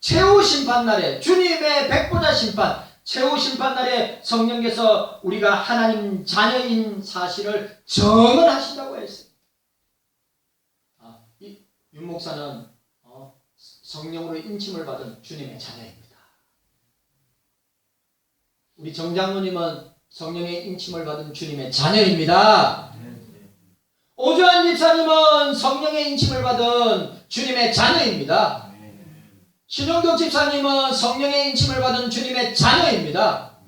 최후 심판 날에 주님의 백보자 심판 최후 심판 날에 성령께서 우리가 하나님 자녀인 사실을 증언하신다고 했어요. 아, 이, 윤 목사는 어, 성령으로 인침을 받은 주님의 자녀입니다. 우리 정장로님은 성령의 인침을 받은 주님의 자녀입니다. 오주환 집사님은 성령의 인침을 받은 주님의 자녀입니다. 신용덕 집사님은 성령의 인침을 받은 주님의 자녀입니다.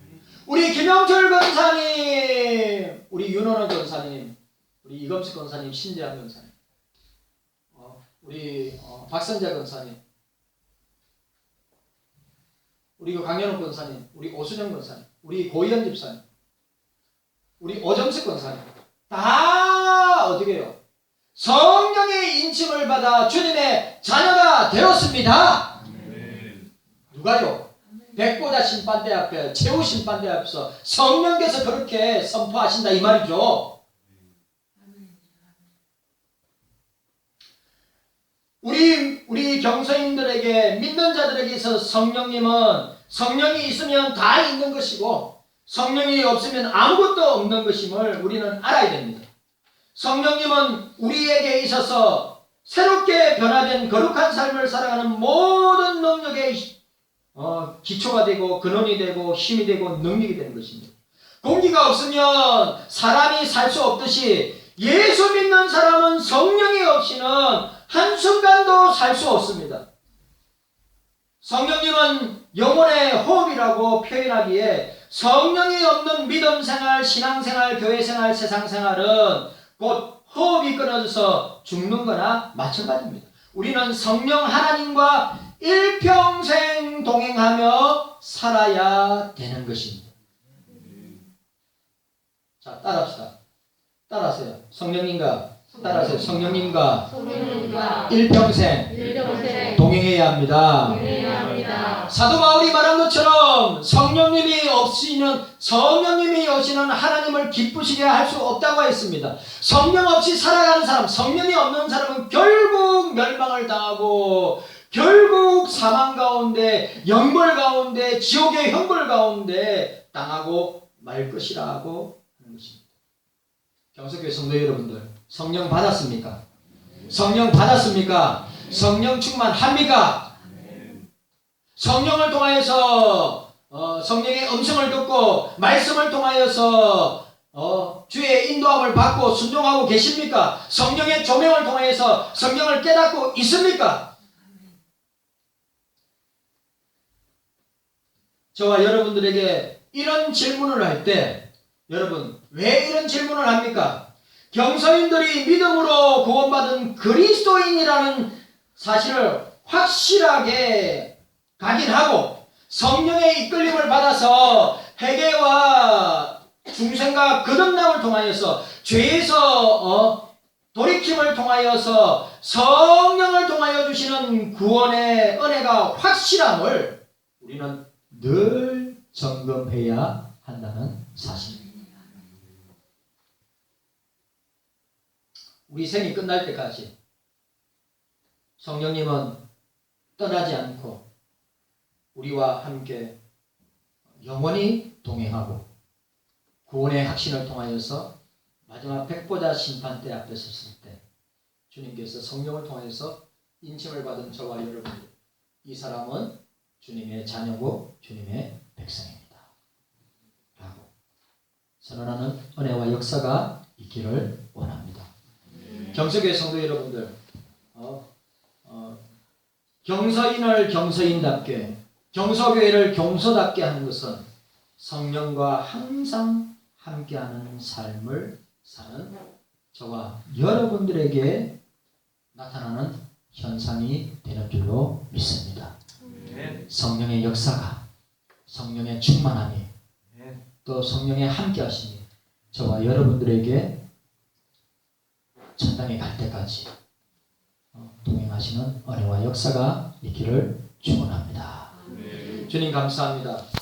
우리 김영철 권사님, 우리 윤원호 권사님, 우리 이검식 권사님, 신재환 권사님, 어, 우리 어, 박선재 권사님, 우리 그 강현욱 권사님, 우리 오순영 권사님, 우리 고희연 집사님, 우리 오정식 권사님 다 어떻게 해요? 성령의 인침을 받아 주님의 자녀가 되었습니다. 누가요? 백보자 심판대 앞에 최후 심판대 앞에서 성령께서 그렇게 선포하신다 이 말이죠. 우리 우리 경서인들에게 믿는 자들에게 있어 성령님은 성령이 있으면 다 있는 것이고 성령이 없으면 아무것도 없는 것임을 우리는 알아야 됩니다. 성령님은 우리에게 있어서 새롭게 변화된 거룩한 삶을 살아가는 모든 능력의 어, 기초가 되고 근원이 되고 힘이 되고 능력이 되는 것입니다. 공기가 없으면 사람이 살 수 없듯이 예수 믿는 사람은 성령이 없이는 한순간도 살 수 없습니다. 성령님은 영혼의 호흡이라고 표현하기에 성령이 없는 믿음 생활, 신앙 생활, 교회 생활, 세상 생활은 곧 호흡이 끊어져서 죽는 거나 마찬가지입니다. 우리는 성령 하나님과 일평생 동행하며 살아야 되는 것입니다. 자, 따라합시다. 따라하세요. 성령님과 따라하세요. 성령님과 성령님과 일평생 일평생 동행해야 합니다. 동행해야 합니다. 사도 바울이 말한 것처럼 성령님이 없이는 성령님이 오시는 하나님을 기쁘시게 할 수 없다고 했습니다. 성령 없이 살아가는 사람, 성령이 없는 사람은 결국 멸망을 당하고 결국 사망 가운데 영벌 가운데 지옥의 형벌 가운데 당하고 말 것이라고 하는 것입니다. 경석교회 성도 여러분들, 성령 받았습니까? 성령 받았습니까? 성령 충만합니까? 성령을 통하여서 어, 성령의 음성을 듣고 말씀을 통하여서 어, 주의 인도함을 받고 순종하고 계십니까? 성령의 조명을 통하여서 성령을 깨닫고 있습니까? 저와 여러분들에게 이런 질문을 할 때 여러분 왜 이런 질문을 합니까? 경서인들이 믿음으로 구원받은 그리스도인이라는 사실을 확실하게 각인하고 성령의 이끌림을 받아서 회개와 중생과 거듭남을 통하여서 죄에서 어, 돌이킴을 통하여서 성령을 통하여 주시는 구원의 은혜가 확실함을 우리는 늘 점검해야 한다는 사실입니다. 우리 생이 끝날 때까지 성령님은 떠나지 않고 우리와 함께 영원히 동행하고 구원의 확신을 통하여서 마지막 백보자 심판대 앞에 섰을 때 주님께서 성령을 통해서 인침을 받은 저와 여러분 이 사람은 주님의 자녀고 주님의 백성입니다. 라고 선언하는 은혜와 역사가 있기를 원합니다. 경석의 성도 여러분들 어, 어, 경서인을 경서인답게 경서교회를 경서답게 하는 것은 성령과 항상 함께하는 삶을 사는 저와 여러분들에게 나타나는 현상이 되는 줄로 믿습니다. 성령의 역사가 성령의 충만함이 또 성령의 함께하심이 저와 여러분들에게 천당에 갈 때까지 어, 동행하시는 은혜와 역사가 있기를 축원합니다. 주님 감사합니다.